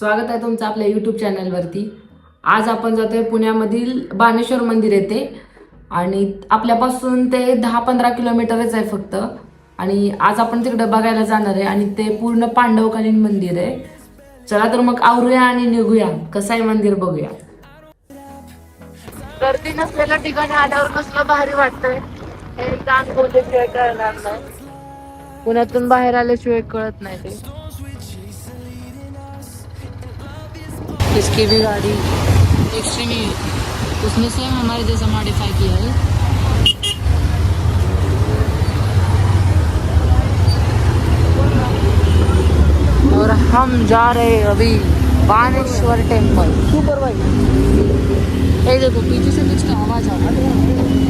स्वागत आहे तुमचं आपल्या यूट्यूब चॅनलवरती आज आपण जातो आहे पुण्यामधील बाणेश्वर मंदिर येथे. आणि आपल्यापासून ते दहा पंधरा किलोमीटरच आहे फक्त. आणि आज आपण तिकडं बघायला जाणार आहे आणि ते पूर्ण पांडवकालीन मंदिर आहे. चला तर मग आवरूया आणि निघूया. कसं आहे मंदिर बघूया. गर्दी नसलेल्या ठिकाणी आल्यावर कसलं भारी वाटतंय. हे बोलल्याशिवाय कळणार नाही. पुण्यातून बाहेर आल्याशिवाय कळत नाही ते. इसकी भी गाड़ी एक्सट्रीम ही। उसने सेम हमारे जैसा मॉडिफाई किया है। और हम जा रहे हैं अभी बानेश्वर टेंपल सुपर भाई। ये देखो पीछे से कुछ आवाज़ आ रहा है।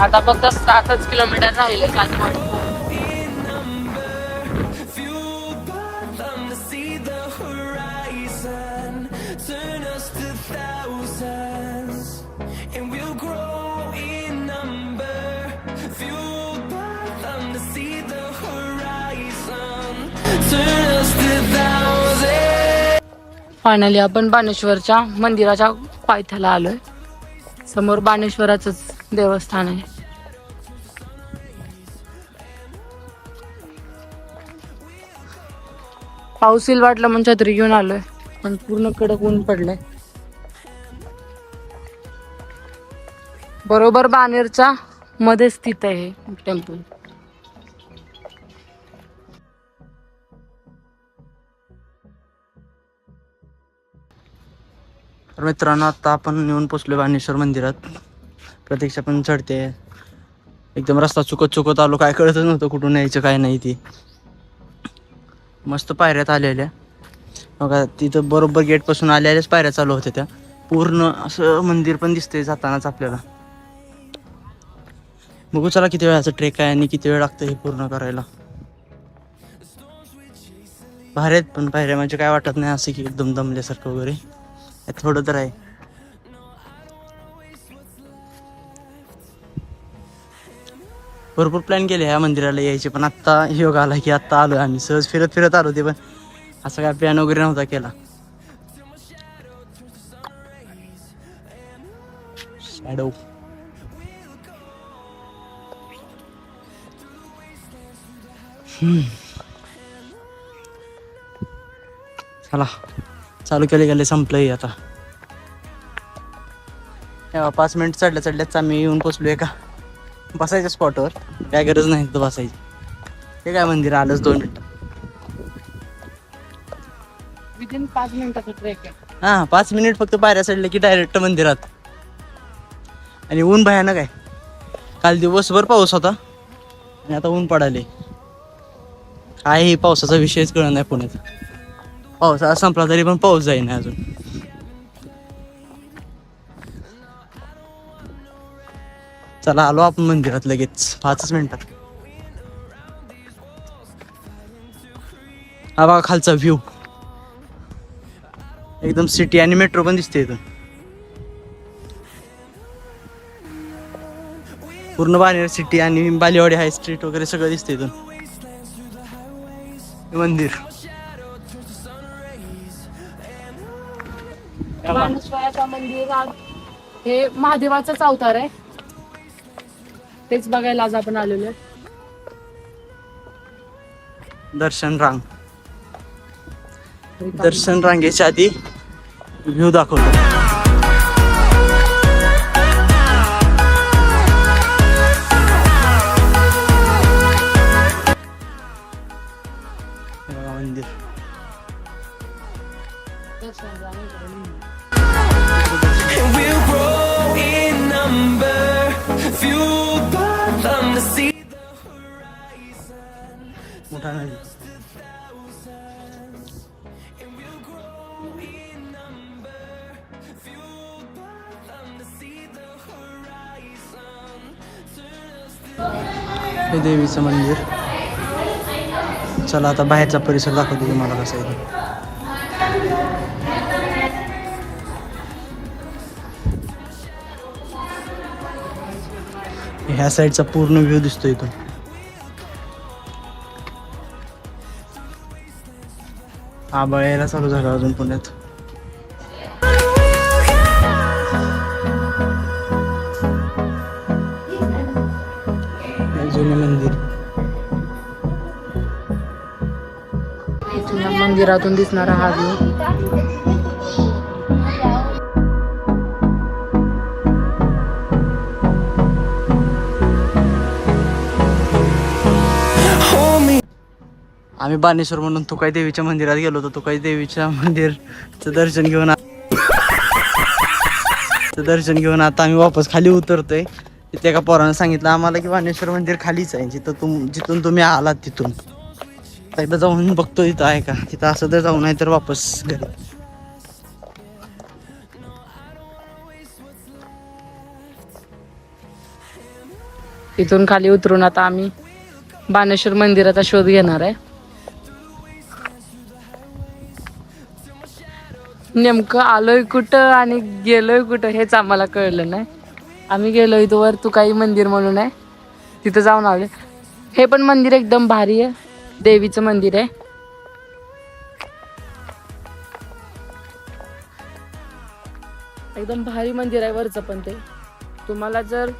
आता फक्त सातच किलोमीटर to thousands. फायनली आपण बाणेश्वरच्या मंदिराच्या पायथ्याला आलोय समोर बाणेश्वराचंच देवस्थान आहे. पाऊस येईल वाटलं म्हणजे तरी घेऊन आलोय. पण पूर्ण कडक ऊन पडलंय. बरोबर बानेरच्या मध्ये स्थित आहे हे टेम्पल. तर मित्रांनो आता आपण येऊन पोचलो बाणेश्वर मंदिरात. प्रतीक्षा पण चढते. एकदम रस्ता चुकत चुकत आलो काय कळतच नव्हतं कुठून यायचं काय नाही ती. मस्त पायऱ्यात आलेल्या बघा तिथं बरोबर गेटपासून आलेल्याच पायऱ्या चालू होत्या त्या. पूर्ण असं मंदिर पण दिसतंय जातानाच आपल्याला. बघू चला किती वेळाचं ट्रेक आहे आणि किती वेळ लागतं हे पूर्ण करायला. भारी आहेत पण पायऱ्या म्हणजे काय वाटत नाही असं की एकदम दमल्यासारखं वगैरे. थोडं तर आहे. भरपूर प्लॅन केले ह्या मंदिराला यायचे पण आत्ता योग आला की आत्ता आलो आम्ही. सहज फिरत फिरत आलो ते पण असं काय प्लॅन वगैरे नव्हता केला. Shadow hmm. चला. चालू केले गेले संपलंय आता. पाच मिनिट चढल्या चढल्याच आम्ही येऊन पोचलोय का बसायच्या स्पॉटवर काय गरज नाही तर बसायची. हे काय मंदिर आलंच दोन मिनिटं विदिन पाच मिनिटाचा ट्रेक आहे. हा पाच मिनिट फक्त पायऱ्या चढले की डायरेक्ट मंदिरात. आणि ऊन भयानक आहे. काल दिवसभर पाऊस होता. आणि आता ऊन पडाले काय हे पावसाचा विषयच कळत नाही पुण्यात. हो, पावसाळा संपला तरी पण पाऊस जाईना अजून. चला आलो आपण मंदिरात लगेच. पाचच मिनिटात. हा बघा खालचा व्ह्यू एकदम सिटी आणि मेट्रो पण दिसते इथं. पूर्ण बानेर सिटी आणि बालेवाडी हाय स्ट्रीट वगैरे सगळं दिसते इथून. मंदिर. मंदिर आज हे महादेवाचाच अवतार आहे. तेच बघायला आज आपण आलेलो आहे. दर्शन रांग. दर्शन रांगेच्या आधी व्ह्यू दाखवतो. हे देवीचं मंदिर. चला आता बाहेरचा परिसर दाखवतो तुम्हाला कसा आहे ह्या साईडचा पूर्ण व्ह्यू दिसतो इथून आबळ यायला चालू झालं अजून पुण्यात. या मंदिरातून दिसणारा हा व्ह्यू आम्ही बानेश्वर म्हणून तुकाई देवीच्या मंदिरात गेलो होतो. तुकाई देवीच्या मंदिरचं दर्शन घेऊन आ- दर्शन घेऊन आता आम्ही वापस खाली उतरतोय. तिथे एका पोरानं सांगितलं आम्हाला की बानेश्वर मंदिर खालीच आहे. जिथं तुम जिथून तुम्ही आलात तिथून. एकदा जाऊन बघतो तिथं आहे का? तिथं असं तर जाऊ नाही तर वापस घरी. इथून खाली उतरून आता आम्ही बाणेश्वर मंदिराचा शोध घेणार आहे. नेमकं आलोय कुठं आणि गेलोय कुठं हेच आम्हाला कळलं नाही. आम्ही गेलो इथं वर काही मंदिर म्हणून आहे. तिथं जाऊन आले हे पण मंदिर एकदम भारी आहे. देवीचं मंदिर आहे. एकदम भारी मंदिर आहे वरचं पण ते. तुम्हाला जर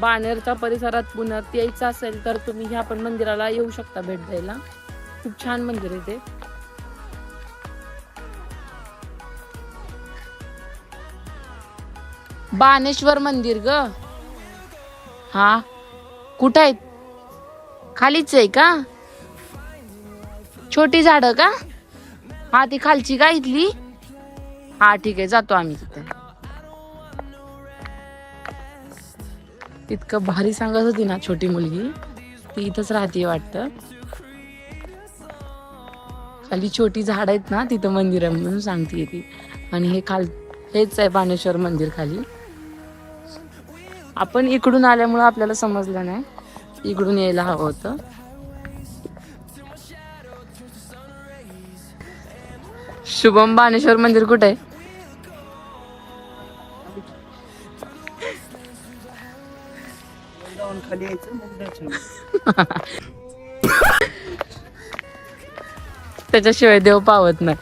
बाणेरच्या परिसरात पुण्यात यायचं असेल तर तुम्ही ह्या पण मंदिराला येऊ शकता भेट द्यायला. खूप छान मंदिर आहे ते. बाणेश्वर मंदिर ग. हा. कुठं आहे खालीच आहे का? छोटी झाडं का? हा ती खालची का इथली? हा ठीक आहे जातो आम्ही तिथे. इतकं भारी सांगत होती ना छोटी मुलगी. ती इथंच राहते वाटतं. खाली छोटी झाड आहेत ना तिथं मंदिर आहे म्हणून सांगते ती. आणि हे खाल हेच आहे बाणेश्वर मंदिर खाली. आपण इकडून आल्यामुळं आपल्याला समजलं नाही. इकडून यायला हवं होतं. शुभम बाणेश्वर मंदिर कुठे? आहे खाली यायचं मग दर्शन त्याच्याशिवाय देव पावत नाही.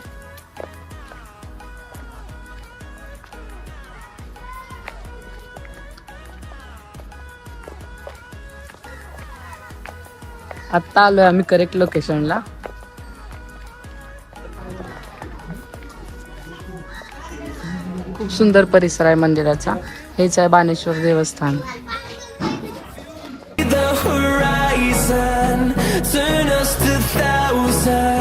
आत्ता आलोय आम्ही करेक्ट लोकेशनला खूप सुंदर परिसर आहे मंदिराचा. हेच आहे बाणेश्वर देवस्थान. The horizon, turn us to thousands,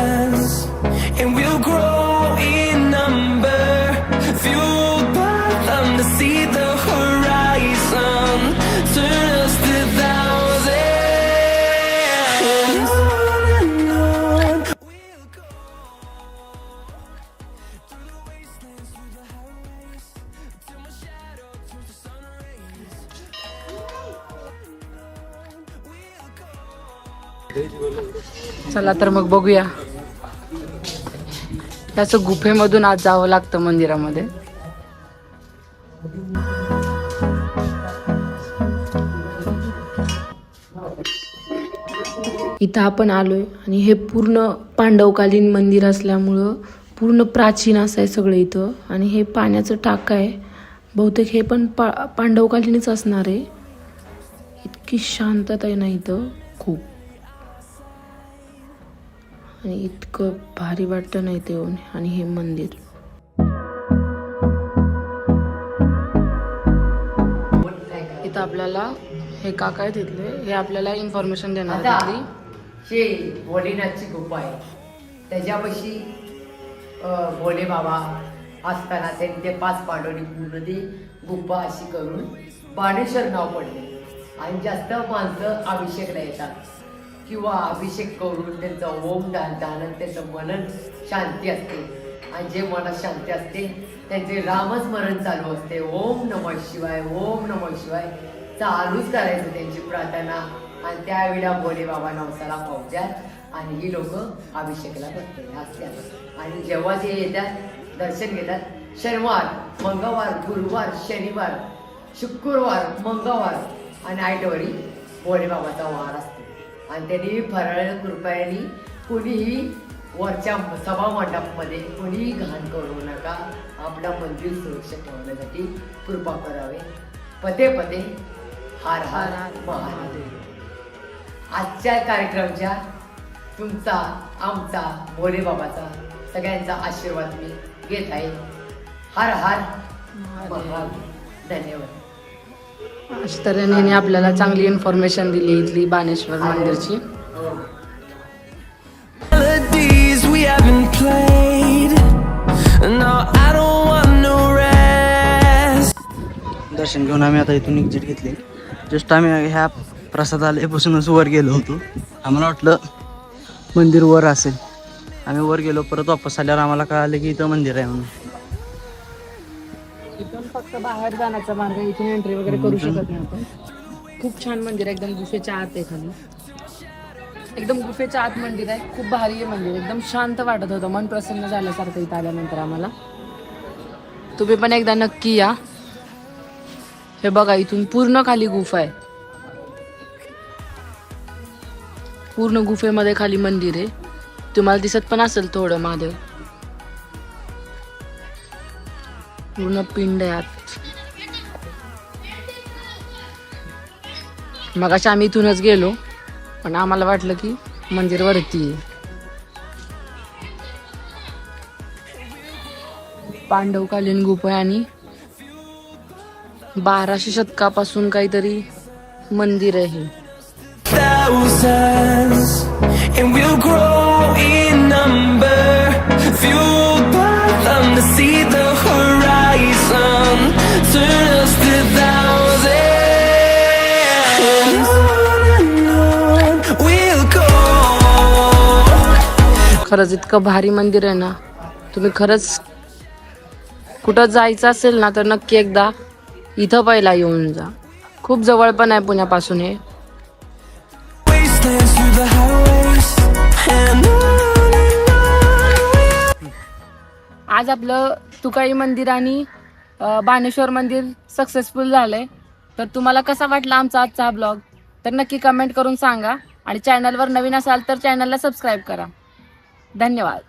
चला तर मग बघूया. त्याचं गुफेमधून आज जावं लागतं मंदिरामध्ये. इथं आपण आलोय आणि हे पूर्ण पांडवकालीन मंदिर असल्यामुळं पूर्ण प्राचीन असं आहे सगळं इथं. आणि हे पाण्याचं टाक आहे. बहुतेक हे पण पा पांडवकालीनच असणार आहे. इतकी शांतता आहे ना इथं. खूप. आणि इतकं भारी वाटतं नाही ते येऊन आणि हे मंदिर. इथं आपल्याला हे काका आहे तिथले हे आपल्याला इन्फॉर्मेशन देणार तिथली हे भोलेनाथची गुफा आहे. त्याच्यापाशी भोले बाबा असताना त्यांनी ते पाच पांडवनी पूर्ण ती गुफा अशी करून बाणेश्वर नाव पडले. आणि जास्त माणसं अभिषेकला येतात. किंवा अभिषेक करून त्यांचं ओम दान आणि त्यांचं मनन शांती असते. आणि जे मनात शांती असते त्यांचे रामस्मरण चालू असते. ओम नम शिवाय ओम नम शिवाय. चालूच करायचं त्यांची प्रार्थना. आणि त्यावेळेला बोले बाबा नवसाला पावत्यात. आणि ही लोक अभिषेकला बसते असतात. आणि जेव्हा ते येतात दर्शन घेतात शनिवार मंगळवार गुरुवार शनिवार शुक्रवार मंगळवार आणि आयटवारी भोले बाबाचा वार असतो. आणि त्यांनी फराळ कृपयानी कुणीही वरच्या सभा मंडपमध्ये कुणीही घाण करू नका. आपला मंदिर सुरक्षित ठेवण्यासाठी कृपा करावे. पते पते हार हार महादेव. आजच्या कार्यक्रमच्या तुमचा आमचा भोले बाबाचा सगळ्यांचा आशीर्वाद मी घेत आहे. हर हर महादेव. धन्यवाद. अशा तऱ्हेने यांनी आपल्याला चांगली इन्फॉर्मेशन दिली इथली बाणेश्वर मंदिरची. दर्शन घेऊन आम्ही आता इथून एक्झिट घेतली. जस्ट आम्ही ह्या प्रसादालयापासूनच वर गेलो होतो. आम्हाला वाटलं मंदिर वर असेल. आम्ही वर गेलो परत वापस आल्यावर आम्हाला कळालं की इथं मंदिर आहे म्हणून. फक्त बाहेर जाण्याचा मार्ग. इथून एंट्री वगैरे करू शकत नाही आपण. खूप छान मंदिर आहे एकदम गुफेच्या आत आहे खाली. एकदम गुफेच्या आत मंदिर आहे खूप भारी आहे मंदिर एकदम शांत वाटत होतं. मन प्रसन्न झाल्यासारखं इथं आल्यानंतर आम्हाला. तुम्ही पण एकदा नक्की या. हे बघा इथून पूर्ण खाली गुफा आहे. पूर्ण गुफेमध्ये खाली मंदिर आहे. तुम्हाला दिसत पण असेल थोडं महादेव. पूर्ण पिंड आहे आत. मग आम्ही इथूनच गेलो पण आम्हाला वाटलं की मंदिर वरती आहे. पांडवकालीन गुफा आहे आणि बाराशे शतकापासून काहीतरी मंदिर आहे and we'll grow in number. Few खरंच इतकं भारी मंदिर आहे ना. तुम्ही खरंच कुठं जायचं असेल ना तर नक्की एकदा इथं पहिला येऊन जा. खूप जवळ पण आहे पुण्यापासून हे. आज आपलं तुकाई मंदिर आणि बाणेश्वर मंदिर सक्सेसफुल झालंय. तर तुम्हाला कसा वाटला आमचा आजचा हा ब्लॉग तर नक्की कमेंट करून सांगा. आणि चॅनलवर नवीन असाल तर चॅनलला सबस्क्राईब करा. धन्यवाद.